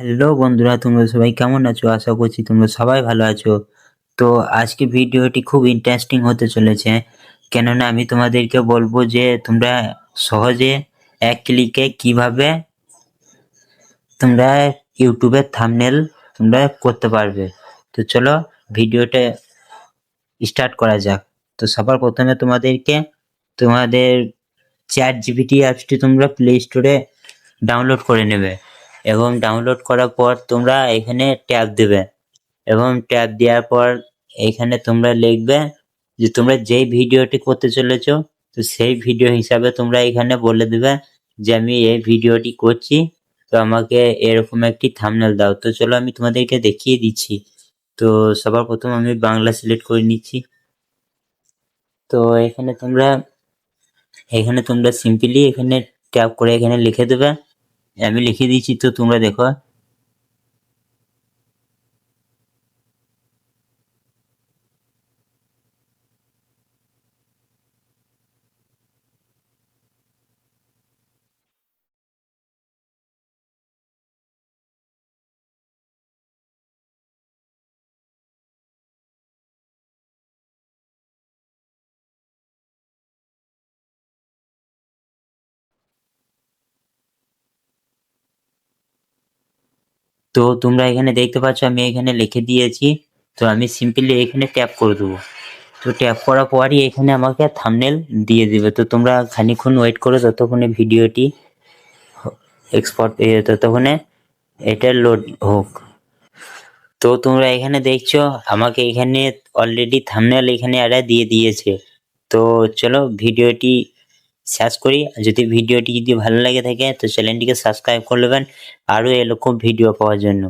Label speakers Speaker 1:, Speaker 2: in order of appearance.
Speaker 1: Hello বন্ধুরা, তোমরা সবাই কেমন আছো? আশা করছি তোমরা সবাই ভালো আছো। তো আজকে ভিডিওটি খুব ইন্টারেস্টিং হতে চলেছে। কেননা আমি তোমাদেরকে বলব যে, তোমরা সহজে এক ক্লিকে কীভাবে তোমরা ইউটিউবের থাম্বনেল তোমরা করতে পারবে। তো চলো ভিডিওটা স্টার্ট করা যাক। তো সবার প্রথমে তোমাদেরকে, তোমাদের চ্যাট জিপিটি অ্যাপসটি তোমরা প্লে স্টোরে ডাউনলোড করে নেবে। এবং ডাউনলোড করার পর তোমরা এখানে ট্যাব দেবে। এবং ট্যাব দেওয়ার পর এখানে তোমরা লিখবে যে তোমরা যেই ভিডিওটি করতে চলেছো, তো সেই ভিডিও হিসাবে তোমরা এখানে বলে দেবে যে আমি এই ভিডিওটি করছি, তো আমাকে এরকম একটি থামনেল দাও। তো চলো আমি তোমাদেরকে দেখিয়ে দিচ্ছি। তো সবার প্রথম আমি বাংলা সিলেক্ট করে নিচ্ছি। তো এখানে তোমরা এখানে তোমরা সিম্পলি এখানে ট্যাপ করে এখানে লিখে দেবে। আমি লিখে দিচ্ছি তো তোমরা দেখো। তো তোমরা এখানে দেখতে পাচ্ছ, আমি এখানে লিখে দিয়েছি। তো আমি সিম্পলি এখানে ট্যাপ করে দেবো। তো ট্যাপ করার পরই এখানে আমাকে থাম্বনেল দিয়ে দিবে। তো তোমরা খানিক্ষণ ওয়েট করো ততক্ষণে ভিডিওটি এক্সপোর্ট ততক্ষণে এটা লোড হোক। তো তোমরা এখানে দেখছ, আমাকে এখানে অলরেডি থাম্বনেল এখানে এরা দিয়ে দিয়েছে। তো চলো, ভিডিওটি শেষ করি। যদি ভিডিওটি যদি ভালো লাগে থাকে, তো চ্যানেলটিকে সাবস্ক্রাইব করে নেবেন। আরও এরকম ভিডিও পাওয়ার জন্য।